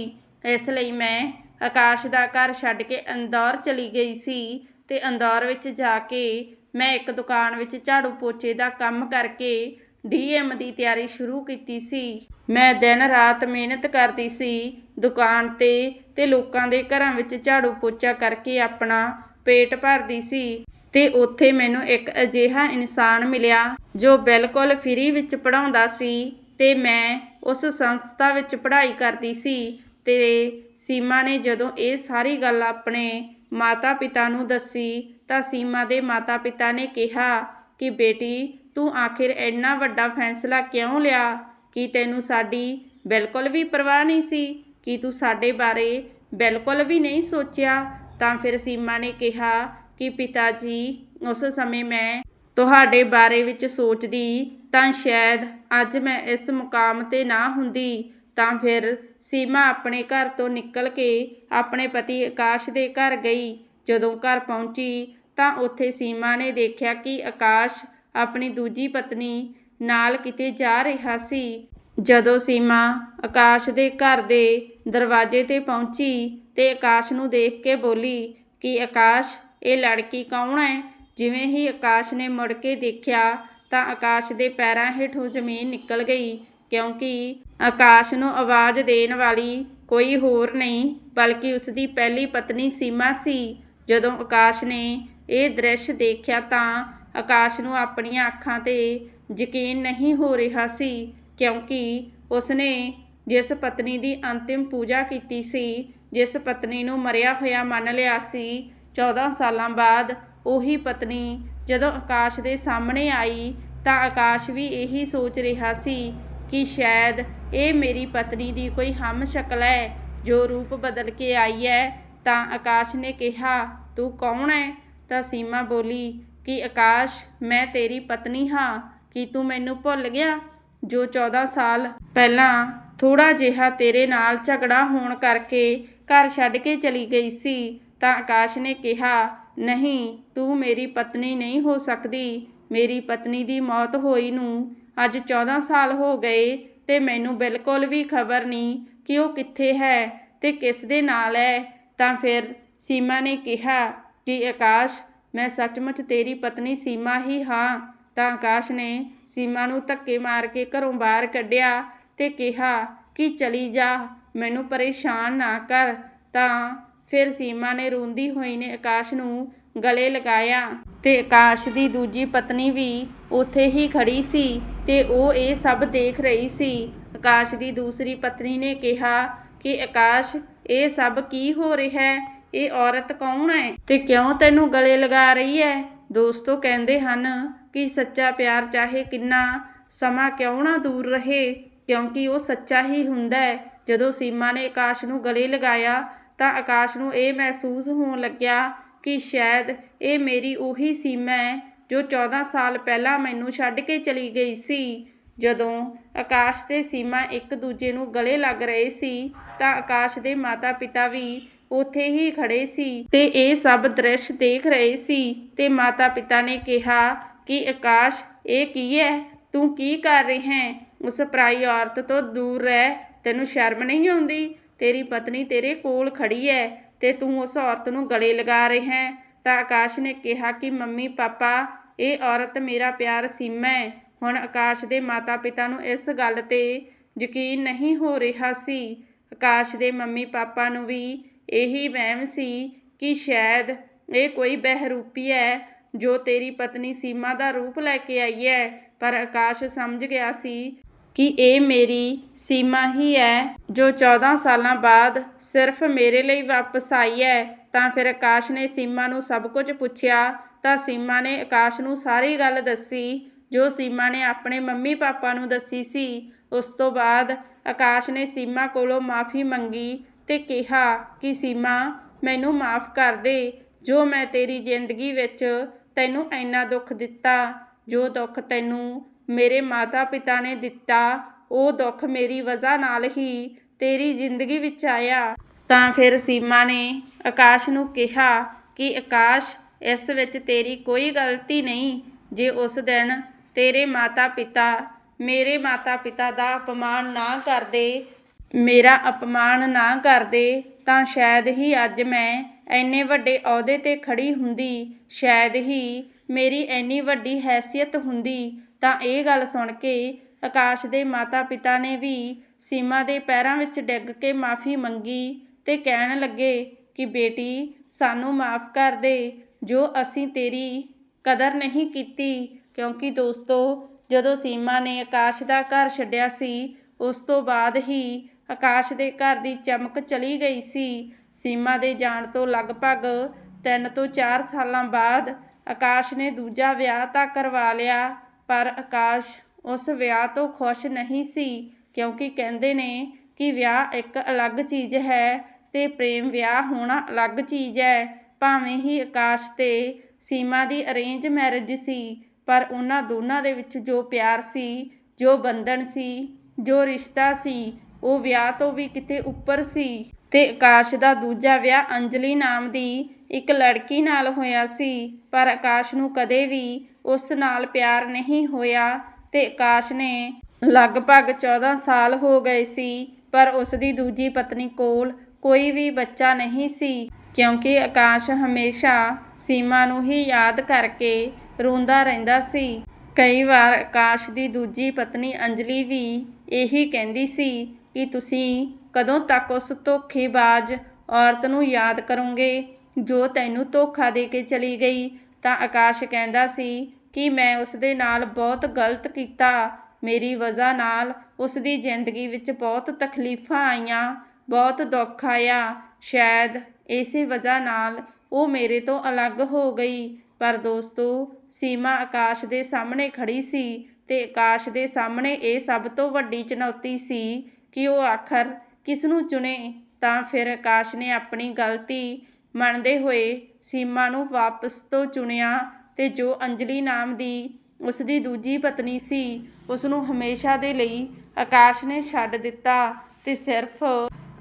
ਇਸ ਲਈ ਮੈਂ ਆਕਾਸ਼ ਦਾ ਘਰ ਛੱਡ ਕੇ ਅੰਦੌਰ ਚਲੀ ਗਈ ਸੀ ਤੇ ਅੰਦੌਰ ਵਿੱਚ ਜਾ ਕੇ ਮੈਂ ਇੱਕ ਦੁਕਾਨ ਵਿੱਚ ਝਾੜੂ ਪੋਚੇ ਦਾ ਕੰਮ ਕਰਕੇ ਡੀਐਮ ਦੀ ਤਿਆਰੀ ਸ਼ੁਰੂ ਕੀਤੀ ਸੀ। ਮੈਂ ਦਿਨ ਰਾਤ ਮਿਹਨਤ ਕਰਦੀ ਸੀ, ਦੁਕਾਨ ਤੇ ਤੇ ਲੋਕਾਂ ਦੇ ਘਰਾਂ ਵਿੱਚ ਝਾੜੂ ਪੋਚਾ ਕਰਕੇ ਆਪਣਾ ਪੇਟ ਭਰਦੀ ਸੀ ਤੇ ਉੱਥੇ ਮੈਨੂੰ ਇੱਕ ਅਜਿਹਾ ਇਨਸਾਨ ਮਿਲਿਆ ਜੋ ਬਿਲਕੁਲ ਫ੍ਰੀ ਵਿੱਚ ਪੜਾਉਂਦਾ ਸੀ ਤੇ ਮੈਂ ਉਸ ਸੰਸਥਾ ਵਿੱਚ ਪੜ੍ਹਾਈ ਕਰਦੀ ਸੀ ਤੇ ਸੀਮਾ ਨੇ ਜਦੋਂ ਇਹ ਸਾਰੀ ਗੱਲ ਆਪਣੇ ਮਾਤਾ-ਪਿਤਾ ਨੂੰ ਦੱਸੀ ਤਾਂ ਸੀਮਾ ਦੇ ਮਾਤਾ-ਪਿਤਾ ਨੇ ਕਿਹਾ ਕਿ ਬੇਟੀ, ਤੂੰ ਆਖਿਰ ਇੰਨਾ ਵੱਡਾ ਫੈਸਲਾ ਕਿਉਂ ਲਿਆ? ਕਿ ਤੈਨੂੰ ਸਾਡੀ ਬਿਲਕੁਲ ਵੀ ਪਰਵਾਹ ਨਹੀਂ ਸੀ? ਕਿ ਤੂੰ ਸਾਡੇ ਬਾਰੇ ਬਿਲਕੁਲ ਵੀ ਨਹੀਂ ਸੋਚਿਆ? ਤਾਂ ਫਿਰ ਸੀਮਾ ਨੇ ਕਿਹਾ ਕਿ ਪਿਤਾ ਜੀ ਉਸ ਸਮੇਂ ਮੈਂ ਤੁਹਾਡੇ ਬਾਰੇ ਵਿੱਚ ਸੋਚਦੀ ਤਾਂ ਸ਼ਾਇਦ ਅੱਜ ਮੈਂ ਇਸ ਮੁਕਾਮ ਤੇ ਨਾ ਹੁੰਦੀ। ਤਾਂ ਫਿਰ ਸੀਮਾ ਆਪਣੇ ਘਰ ਤੋਂ ਨਿਕਲ ਕੇ ਆਪਣੇ ਪਤੀ ਆਕਾਸ਼ ਦੇ ਘਰ ਗਈ। ਜਦੋਂ ਘਰ ਪਹੁੰਚੀ ਤਾਂ ਉੱਥੇ ਸੀਮਾ ਨੇ ਦੇਖਿਆ ਕਿ ਆਕਾਸ਼ ਆਪਣੀ ਦੂਜੀ ਪਤਨੀ ਨਾਲ ਕਿਤੇ ਜਾ ਰਿਹਾ ਸੀ। ਜਦੋਂ ਸੀਮਾ ਆਕਾਸ਼ ਦੇ ਘਰ ਦੇ ਦਰਵਾਜ਼ੇ ਤੇ ਪਹੁੰਚੀ ਤੇ ਆਕਾਸ਼ ਨੂੰ ਦੇਖ ਕੇ ਬੋਲੀ ਕਿ ਆਕਾਸ਼, ਇਹ ਲੜਕੀ ਕੌਣ ਹੈ? ਜਿਵੇਂ ਹੀ ਆਕਾਸ਼ ਨੇ ਮੁੜ ਕੇ ਦੇਖਿਆ ਤਾਂ ਆਕਾਸ਼ ਦੇ ਪੈਰਾਂ ਹੇਠੋਂ ਜ਼ਮੀਨ ਨਿਕਲ ਗਈ, ਕਿਉਂਕਿ ਆਕਾਸ਼ ਨੂੰ ਆਵਾਜ਼ ਦੇਣ ਵਾਲੀ ਕੋਈ ਹੋਰ ਨਹੀਂ, ਬਲਕਿ ਉਸ ਦੀ ਪਹਿਲੀ ਪਤਨੀ ਸੀਮਾ ਸੀ। ਜਦੋਂ ਆਕਾਸ਼ ਨੇ ਇਹ ਦ੍ਰਿਸ਼ ਦੇਖਿਆ ਤਾਂ ਆਕਾਸ਼ ਨੂੰ ਆਪਣੀਆਂ ਅੱਖਾਂ ਤੇ ਯਕੀਨ ਨਹੀਂ ਹੋ ਰਿਹਾ ਸੀ, ਕਿਉਂਕਿ ਉਸਨੇ ਜਿਸ ਪਤਨੀ ਦੀ ਅੰਤਿਮ ਪੂਜਾ ਕੀਤੀ ਸੀ, ਜਿਸ ਪਤਨੀ ਨੂੰ ਮਰਿਆ ਹੋਇਆ ਮੰਨ ਲਿਆ ਸੀ 14 ਸਾਲਾਂ ਬਾਅਦ ਉਹੀ ਪਤਨੀ ਜਦੋਂ ਆਕਾਸ਼ ਦੇ ਸਾਹਮਣੇ ਆਈ ਤਾਂ ਆਕਾਸ਼ ਵੀ ਇਹੀ ਸੋਚ ਰਿਹਾ ਸੀ ਕਿ ਸ਼ਾਇਦ ਇਹ ਮੇਰੀ ਪਤਨੀ ਦੀ ਕੋਈ ਹਮ ਸ਼ਕਲ ਹੈ, ਜੋ ਰੂਪ ਬਦਲ ਕੇ ਆਈ ਹੈ। ਤਾਂ ਆਕਾਸ਼ ਨੇ ਕਿਹਾ, ਤੂੰ ਕੌਣ ਹੈ? ਤਾਂ ਸੀਮਾ ਬੋਲੀ ਕਿ, ਆਕਾਸ਼, ਮੈਂ ਤੇਰੀ ਪਤਨੀ ਹਾਂ। ਕੀ ਤੂੰ ਮੈਨੂੰ ਭੁੱਲ ਗਿਆ? ਜੋ 14 ਸਾਲ ਪਹਿਲਾਂ ਥੋੜਾ ਜਿਹਾ ਤੇਰੇ ਨਾਲ ਝਗੜਾ ਹੋਣ ਕਰਕੇ ਘਰ ਛੱਡ ਕੇ ਚਲੀ ਗਈ ਸੀ, ਤਾਂ ਆਕਾਸ਼ ਨੇ ਕਿਹਾ, ਨਹੀਂ, ਤੂੰ ਮੇਰੀ ਪਤਨੀ ਨਹੀਂ ਹੋ ਸਕਦੀ। ਮੇਰੀ ਪਤਨੀ ਦੀ ਮੌਤ ਹੋਈ ਨੂੰ ਅੱਜ 14 ਸਾਲ ਹੋ ਗਏ ਤੇ ਮੈਨੂੰ ਬਿਲਕੁਲ ਵੀ ਖਬਰ ਨਹੀਂ ਕਿ ਉਹ ਕਿੱਥੇ ਹੈ ਤੇ ਕਿਸ ਦੇ ਨਾਲ ਹੈ। ਤਾਂ ਫਿਰ ਸੀਮਾ ਨੇ ਕਿਹਾ ਕਿ ਆਕਾਸ਼, ਮੈਂ ਸੱਚਮੁੱਚ ਤੇਰੀ ਪਤਨੀ ਸੀਮਾ ਹੀ ਹਾਂ। ਤਾਂ ਆਕਾਸ਼ ਨੇ ਸੀਮਾ ਨੂੰ ਧੱਕੇ ਮਾਰ ਕੇ ਘਰੋਂ ਬਾਹਰ ਕੱਢਿਆ ਤੇ ਕਿਹਾ ਕਿ ਚਲੀ ਜਾ, ਮੈਨੂੰ ਪਰੇਸ਼ਾਨ ਨਾ ਕਰ। ਤਾਂ ਫਿਰ ਸੀਮਾ ਨੇ ਰੋਂਦੀ ਹੋਈ ਨੇ ਆਕਾਸ਼ ਨੂੰ ਗਲੇ ਲਗਾਇਆ ਤੇ ਆਕਾਸ਼ ਦੀ ਦੂਜੀ ਪਤਨੀ ਵੀ ਉੱਥੇ ਹੀ ਖੜੀ ਸੀ ਤੇ ਉਹ ਇਹ ਸਭ ਦੇਖ ਰਹੀ ਸੀ। ਆਕਾਸ਼ ਦੀ ਦੂਸਰੀ ਪਤਨੀ ਨੇ ਕਿਹਾ ਕਿ, ਆਕਾਸ਼, ਇਹ ਸਭ ਕੀ ਹੋ ਰਿਹਾ ਹੈ? ਇਹ ਔਰਤ ਕੌਣ ਹੈ ਤੇ ਕਿਉਂ ਤੈਨੂੰ ਗਲੇ ਲਗਾ ਰਹੀ ਹੈ? ਦੋਸਤੋ ਕਹਿੰਦੇ ਹਨ ਕਿ ਸੱਚਾ ਪਿਆਰ ਚਾਹੇ ਕਿੰਨਾ ਸਮਾਂ ਕਿਉਂ ਨਾ ਦੂਰ ਰਹੇ, ਕਿਉਂਕਿ ਉਹ ਸੱਚਾ ਹੀ ਹੁੰਦਾ ਹੈ। ਜਦੋਂ ਸੀਮਾ ਨੇ ਆਕਾਸ਼ ਨੂੰ ਗਲੇ ਲਗਾਇਆ, ਤਾਂ ਆਕਾਸ਼ ਨੂੰ ਇਹ ਮਹਿਸੂਸ ਹੋਣ ਲੱਗਿਆ ਕਿ ਸ਼ਾਇਦ ਇਹ ਮੇਰੀ ਉਹੀ ਸੀਮਾ ਹੈ ਜੋ 14 ਸਾਲ ਪਹਿਲਾਂ ਮੈਨੂੰ ਛੱਡ ਕੇ ਚਲੀ ਗਈ ਸੀ। ਜਦੋਂ ਆਕਾਸ਼ ਤੇ ਸੀਮਾ ਇੱਕ ਦੂਜੇ ਨੂੰ ਗਲੇ ਲੱਗ ਰਹੇ ਸੀ, ਤਾਂ ਆਕਾਸ਼ ਦੇ ਮਾਤਾ-ਪਿਤਾ ਵੀ ਉੱਥੇ ਹੀ ਖੜੇ ਸੀ ਤੇ ਇਹ ਸਭ ਦ੍ਰਿਸ਼ ਦੇਖ ਰਹੇ ਸੀ ਤੇ ਮਾਤਾ-ਪਿਤਾ ਨੇ ਕਿਹਾ ਕਿ ਆਕਾਸ਼, ਇਹ ਕੀ ਹੈ? ਤੂੰ ਕੀ ਕਰ ਰਿਹਾ ਹੈ? ਉਸ ਪਰਾਈ ਔਰਤ ਤੋਂ ਦੂਰ ਰਹਿ, ਤੈਨੂੰ ਸ਼ਰਮ ਨਹੀਂ ਆਉਂਦੀ? ਤੇਰੀ ਪਤਨੀ ਤੇਰੇ ਕੋਲ ਖੜੀ ਹੈ ਤੇ ਤੂੰ ਉਸ ਔਰਤ ਨੂੰ ਗਲੇ ਲਗਾ ਰਿਹਾ ਹੈ। ਤਾਂ ਆਕਾਸ਼ ਨੇ ਕਿਹਾ ਕਿ, ਮੰਮੀ, ਪਾਪਾ, ਇਹ ਔਰਤ ਮੇਰਾ ਪਿਆਰ ਸੀਮਾ ਹੈ। ਹੁਣ ਆਕਾਸ਼ ਦੇ ਮਾਤਾ-ਪਿਤਾ ਨੂੰ ਇਸ ਗੱਲ ਤੇ ਯਕੀਨ ਨਹੀਂ ਹੋ ਰਿਹਾ ਸੀ। ਆਕਾਸ਼ ਦੇ ਮੰਮੀ ਪਾਪਾ ਨੂੰ ਵੀ ਇਹੀ ਵਹਿਮ ਸੀ ਕਿ ਸ਼ਾਇਦ ਇਹ ਕੋਈ ਬਹਿਰੂਪੀ ਹੈ। ਜੋ ਤੇਰੀ ਪਤਨੀ ਸੀਮਾ ਦਾ ਰੂਪ ਲੈ ਕੇ ਆਈ ਹੈ ਪਰ ਆਕਾਸ਼ ਸਮਝ ਗਿਆ ਸੀ ਕਿ ਇਹ ਮੇਰੀ ਸੀਮਾ ਹੀ ਹੈ ਜੋ 14 ਸਾਲਾਂ ਬਾਅਦ ਸਿਰਫ ਮੇਰੇ ਲਈ ਵਾਪਸ ਆਈ ਹੈ ਤਾਂ ਫਿਰ ਆਕਾਸ਼ ਨੇ ਸੀਮਾ ਨੂੰ ਸਭ ਕੁਝ ਪੁੱਛਿਆ, ਤਾਂ ਸੀਮਾ ਨੇ ਆਕਾਸ਼ ਨੂੰ ਸਾਰੀ ਗੱਲ ਦੱਸੀ, ਜੋ ਸੀਮਾ ਨੇ ਆਪਣੇ ਮੰਮੀ ਪਾਪਾ ਨੂੰ ਦੱਸੀ ਸੀ। ਉਸ ਤੋਂ ਬਾਅਦ ਆਕਾਸ਼ ਨੇ ਸੀਮਾ ਕੋਲੋਂ ਮਾਫੀ ਮੰਗੀ ਤੇ ਕਿਹਾ ਕਿ ਸੀਮਾ, ਮੈਨੂੰ ਮਾਫ ਕਰ ਦੇ, ਜੋ ਮੈਂ ਤੇਰੀ ਜ਼ਿੰਦਗੀ ਵਿੱਚ ਤੈਨੂੰ ਇੰਨਾ ਦੁੱਖ ਦਿੱਤਾ, ਜੋ ਦੁੱਖ ਤੈਨੂੰ ਮੇਰੇ ਮਾਤਾ-ਪਿਤਾ ਨੇ ਦਿੱਤਾ, ਉਹ ਦੁੱਖ ਮੇਰੀ ਵਜ੍ਹਾ ਨਾਲ ਹੀ ਤੇਰੀ ਜ਼ਿੰਦਗੀ ਵਿੱਚ ਆਇਆ। ਤਾਂ ਫਿਰ ਸੀਮਾ ਨੇ ਆਕਾਸ਼ ਨੂੰ ਕਿਹਾ ਕਿ, ਆਕਾਸ਼, ਇਸ ਵਿੱਚ ਤੇਰੀ ਕੋਈ ਗਲਤੀ ਨਹੀਂ। ਜੇ ਉਸ ਦਿਨ ਤੇਰੇ ਮਾਤਾ-ਪਿਤਾ ਮੇਰੇ ਮਾਤਾ-ਪਿਤਾ ਦਾ ਅਪਮਾਨ ਨਾ ਕਰਦੇ, ਮੇਰਾ ਅਪਮਾਨ ਨਾ ਕਰਦੇ, ਤਾਂ ਸ਼ਾਇਦ ਹੀ ਅੱਜ ਮੈਂ ਐਨੇ ਵੱਡੇ ਅਹੁਦੇ ਤੇ ਖੜੀ ਹੁੰਦੀ, ਸ਼ਾਇਦ ਹੀ ਮੇਰੀ ਐਨੀ ਵੱਡੀ ਹੈਸੀਅਤ ਹੁੰਦੀ, ਤਾਂ ਇਹ ਗੱਲ ਸੁਣ ਕੇ ਆਕਾਸ਼ ਦੇ ਮਾਤਾ-ਪਿਤਾ ਨੇ ਵੀ ਸੀਮਾ ਦੇ ਪੈਰਾਂ ਵਿੱਚ ਡਿੱਗ ਕੇ ਮਾਫੀ ਮੰਗੀ ਤੇ ਕਹਿਣ ਲੱਗੇ ਕਿ ਬੇਟੀ, ਸਾਨੂੰ ਮਾਫ ਕਰ ਦੇ, ਜੋ ਅਸੀਂ ਤੇਰੀ ਕਦਰ ਨਹੀਂ ਕੀਤੀ, ਕਿਉਂਕਿ ਦੋਸਤੋ, ਜਦੋਂ ਸੀਮਾ ਨੇ ਆਕਾਸ਼ ਦਾ ਘਰ ਛੱਡਿਆ ਸੀ, ਉਸ ਤੋਂ ਬਾਅਦ ਹੀ ਆਕਾਸ਼ ਦੇ ਘਰ ਦੀ ਚਮਕ ਚਲੀ ਗਈ ਸੀ ਸੀਮਾ ਦੇ ਜਾਣ ਤੋਂ ਲਗਭਗ 3 ਤੋਂ 4 ਸਾਲਾਂ ਬਾਅਦ ਆਕਾਸ਼ ਨੇ ਦੂਜਾ ਵਿਆਹ ਤਾਂ ਕਰਵਾ ਲਿਆ, ਪਰ ਆਕਾਸ਼ ਉਸ ਵਿਆਹ ਤੋਂ ਖੁਸ਼ ਨਹੀਂ ਸੀ, ਕਿਉਂਕਿ ਕਹਿੰਦੇ ਨੇ ਕਿ ਵਿਆਹ ਇੱਕ ਅਲੱਗ ਚੀਜ਼ ਹੈ ਤੇ ਪ੍ਰੇਮ ਵਿਆਹ ਹੋਣਾ ਅਲੱਗ ਚੀਜ਼ ਹੈ। ਭਾਵੇਂ ਹੀ ਆਕਾਸ਼ ਤੇ ਸੀਮਾ ਦੀ ਅਰੇਂਜ ਮੈਰਿਜ ਸੀ, ਪਰ ਉਹਨਾਂ ਦੋਨਾਂ ਦੇ ਵਿੱਚ ਜੋ ਪਿਆਰ ਸੀ, ਜੋ ਬੰਧਨ ਸੀ, ਜੋ ਰਿਸ਼ਤਾ ਸੀ, ਉਹ ਵਿਆਹ ਤੋਂ ਵੀ ਕਿਤੇ ਉੱਪਰ ਸੀ। ਅਤੇ ਆਕਾਸ਼ ਦਾ ਦੂਜਾ ਵਿਆਹ ਅੰਜਲੀ ਨਾਮ ਦੀ ਇੱਕ ਲੜਕੀ ਨਾਲ ਹੋਇਆ ਸੀ, ਪਰ ਆਕਾਸ਼ ਨੂੰ ਕਦੇ ਵੀ ਉਸ ਨਾਲ ਪਿਆਰ ਨਹੀਂ ਹੋਇਆ ਅਤੇ ਆਕਾਸ਼ ਨੇ ਲਗਭਗ 14 ਸਾਲ ਹੋ ਗਏ ਸੀ, ਪਰ ਉਸ ਦੀ ਦੂਜੀ ਪਤਨੀ ਕੋਲ ਕੋਈ ਵੀ ਬੱਚਾ ਨਹੀਂ ਸੀ, ਕਿਉਂਕਿ ਆਕਾਸ਼ ਹਮੇਸ਼ਾ ਸੀਮਾ ਨੂੰ ਹੀ ਯਾਦ ਕਰਕੇ ਰੋਂਦਾ ਰਹਿੰਦਾ ਸੀ। ਕਈ ਵਾਰ ਆਕਾਸ਼ ਦੀ ਦੂਜੀ ਪਤਨੀ ਅੰਜਲੀ ਵੀ ਇਹੀ ਕਹਿੰਦੀ ਸੀ ਕਿ ਤੁਸੀਂ ਕਦੋਂ ਤੱਕ ਉਸ ਧੋਖੇਬਾਜ਼ ਔਰਤ ਨੂੰ ਯਾਦ ਕਰੋਗੇ? ਜੋ ਤੈਨੂੰ ਧੋਖਾ ਦੇ ਕੇ ਚਲੀ ਗਈ, ਤਾਂ ਆਕਾਸ਼ ਕਹਿੰਦਾ ਸੀ ਕਿ ਮੈਂ ਉਸ ਦੇ ਨਾਲ ਬਹੁਤ ਗਲਤ ਕੀਤਾ। ਮੇਰੀ ਵਜ੍ਹਾ ਨਾਲ ਉਸ ਦੀ ਜ਼ਿੰਦਗੀ ਵਿੱਚ ਬਹੁਤ ਤਕਲੀਫਾਂ ਆਈਆਂ, ਬਹੁਤ ਦੁੱਖ ਆਇਆ। ਸ਼ਾਇਦ ਇਸੇ ਵਜ੍ਹਾ ਨਾਲ ਉਹ ਮੇਰੇ ਤੋਂ ਅਲੱਗ ਹੋ ਗਈ। ਪਰ ਦੋਸਤੋ, ਸੀਮਾ ਆਕਾਸ਼ ਦੇ ਸਾਹਮਣੇ ਖੜੀ ਸੀ ਤੇ ਆਕਾਸ਼ ਦੇ ਸਾਹਮਣੇ ਇਹ ਸਭ ਤੋਂ ਵੱਡੀ ਚੁਣੌਤੀ ਸੀ ਕਿ ਉਹ ਆਖਰ ਕਿਸ ਨੂੰ ਚੁਣੇ ਤਾਂ ਫਿਰ ਆਕਾਸ਼ ਨੇ ਆਪਣੀ ਗਲਤੀ ਮੰਨਦੇ ਹੋਏ ਸੀਮਾ ਨੂੰ ਵਾਪਸ ਤੋਂ ਚੁਣਿਆ ਤੇ ਜੋ ਅੰਜਲੀ ਨਾਮ ਦੀ ਉਸ ਦੀ ਦੂਜੀ ਪਤਨੀ ਸੀ ਉਸ ਨੂੰ ਹਮੇਸ਼ਾ ਦੇ ਲਈ ਆਕਾਸ਼ ਨੇ ਛੱਡ ਦਿੱਤਾ ਤੇ ਸਿਰਫ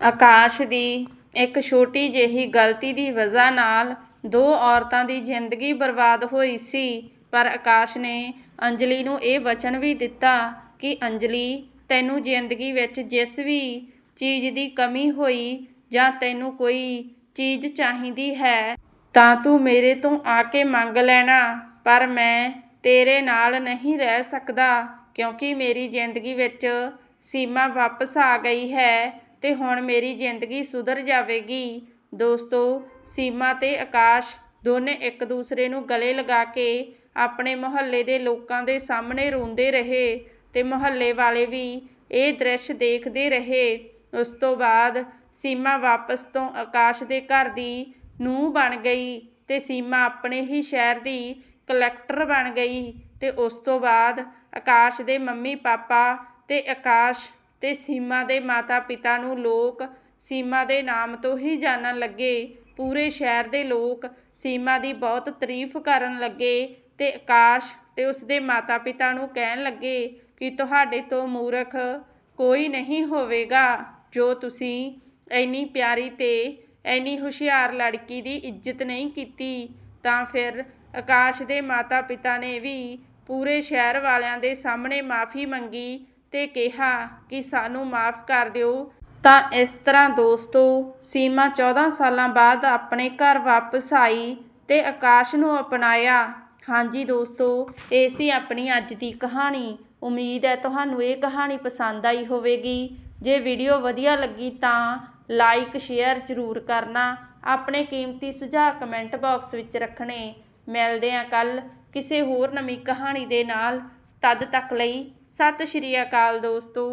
ਆਕਾਸ਼ ਦੀ ਇੱਕ ਛੋਟੀ ਜਿਹੀ ਗਲਤੀ ਦੀ ਵਜ੍ਹਾ ਨਾਲ ਦੋ ਔਰਤਾਂ ਦੀ ਜ਼ਿੰਦਗੀ ਬਰਬਾਦ ਹੋਈ ਸੀ। ਪਰ ਆਕਾਸ਼ ਨੇ ਅੰਜਲੀ ਨੂੰ ਇਹ ਵਚਨ ਵੀ ਦਿੱਤਾ ਕਿ, ਅੰਜਲੀ, ਤੈਨੂੰ ਜ਼ਿੰਦਗੀ ਵਿੱਚ ਜਿਸ ਵੀ ਚੀਜ਼ ਦੀ ਕਮੀ ਹੋਈ ਜਾਂ ਤੈਨੂੰ ਕੋਈ ਚੀਜ਼ ਚਾਹੀਦੀ ਹੈ, ਤਾਂ ਤੂੰ ਮੇਰੇ ਤੋਂ ਆ ਕੇ ਮੰਗ ਲੈਣਾ। ਪਰ ਮੈਂ ਤੇਰੇ ਨਾਲ ਨਹੀਂ ਰਹਿ ਸਕਦਾ, ਕਿਉਂਕਿ ਮੇਰੀ ਜ਼ਿੰਦਗੀ ਵਿੱਚ ਸੀਮਾ ਵਾਪਸ ਆ ਗਈ ਹੈ ਤੇ ਹੁਣ ਮੇਰੀ ਜ਼ਿੰਦਗੀ ਸੁਧਰ ਜਾਵੇਗੀ। ਦੋਸਤੋ, ਸੀਮਾ ਤੇ ਆਕਾਸ਼ ਦੋਨੇ ਇੱਕ ਦੂਸਰੇ ਨੂੰ ਗਲੇ ਲਗਾ ਕੇ ਆਪਣੇ ਮੁਹੱਲੇ ਦੇ ਲੋਕਾਂ ਦੇ ਸਾਹਮਣੇ ਰੋਂਦੇ ਰਹੇ ਤੇ ਮੁਹੱਲੇ ਵਾਲੇ ਵੀ ਇਹ ਦ੍ਰਿਸ਼ ਦੇਖਦੇ ਰਹੇ। ਉਸ ਤੋਂ ਬਾਅਦ ਸੀਮਾ ਵਾਪਸ ਤੋਂ ਆਕਾਸ਼ ਦੇ ਘਰ ਦੀ ਨੂੰਹ ਬਣ ਗਈ ਤੇ ਸੀਮਾ ਆਪਣੇ ਹੀ ਸ਼ਹਿਰ ਦੀ ਕਲੈਕਟਰ ਬਣ ਗਈ ਤੇ ਉਸ ਤੋਂ ਬਾਅਦ ਆਕਾਸ਼ ਦੇ ਮੰਮੀ ਪਾਪਾ ਤੇ ਆਕਾਸ਼ ਤੇ ਸੀਮਾ ਦੇ ਮਾਤਾ ਪਿਤਾ ਨੂੰ ਲੋਕ ਸੀਮਾ ਦੇ ਨਾਮ ਤੋਂ ਹੀ ਜਾਣਨ ਲੱਗੇ। ਪੂਰੇ ਸ਼ਹਿਰ ਦੇ ਲੋਕ ਸੀਮਾ ਦੀ ਬਹੁਤ ਤਾਰੀਫ ਕਰਨ ਲੱਗੇ ਤੇ ਆਕਾਸ਼ ਤੇ ਉਸ ਦੇ ਮਾਤਾ ਪਿਤਾ ਨੂੰ ਕਹਿਣ ਲੱਗੇ ਕਿ ਤੁਹਾਡੇ ਤੋਂ ਮੂਰਖ ਕੋਈ ਨਹੀਂ ਹੋਵੇਗਾ। ਜੋ ਤੁਸੀਂ ਇੰਨੀ ਪਿਆਰੀ ਤੇ ਇੰਨੀ ਹੁਸ਼ਿਆਰ ਲੜਕੀ ਦੀ ਇੱਜ਼ਤ ਨਹੀਂ ਕੀਤੀ, ਤਾਂ ਫਿਰ ਆਕਾਸ਼ ਦੇ ਮਾਤਾ ਪਿਤਾ ਨੇ ਵੀ ਪੂਰੇ ਸ਼ਹਿਰ ਵਾਲਿਆਂ ਦੇ ਸਾਹਮਣੇ ਮਾਫੀ ਮੰਗੀ ਤੇ ਕਿਹਾ ਕਿ ਸਾਨੂੰ ਮਾਫ ਕਰ ਦਿਓ। ਤਾਂ ਇਸ ਤਰ੍ਹਾਂ ਦੋਸਤੋ, ਸੀਮਾ 14 ਸਾਲਾਂ ਬਾਅਦ ਆਪਣੇ ਘਰ ਵਾਪਸ ਆਈ ਤੇ ਆਕਾਸ਼ ਨੂੰ ਅਪਣਾਇਆ। ਹਾਂਜੀ ਦੋਸਤੋ, ਇਹ ਸੀ ਆਪਣੀ ਅੱਜ ਦੀ ਕਹਾਣੀ। ਉਮੀਦ ਹੈ ਤੁਹਾਨੂੰ ਇਹ ਕਹਾਣੀ ਪਸੰਦ ਆਈ ਹੋਵੇਗੀ। ਜੇ ਵੀਡੀਓ ਵਧੀਆ ਲੱਗੀ ਤਾਂ ਲਾਈਕ, ਸ਼ੇਅਰ ਜ਼ਰੂਰ ਕਰਨਾ। ਆਪਣੇ ਕੀਮਤੀ ਸੁਝਾਅ ਕਮੈਂਟ ਬਾਕਸ ਵਿੱਚ ਰੱਖਣੇ। ਮਿਲਦੇ ਹਾਂ ਕੱਲ ਕਿਸੇ ਹੋਰ ਨਵੀਂ ਕਹਾਣੀ ਦੇ ਨਾਲ। ਤਦ ਤੱਕ ਲਈ ਸਤਿ ਸ਼੍ਰੀ ਅਕਾਲ ਦੋਸਤੋ।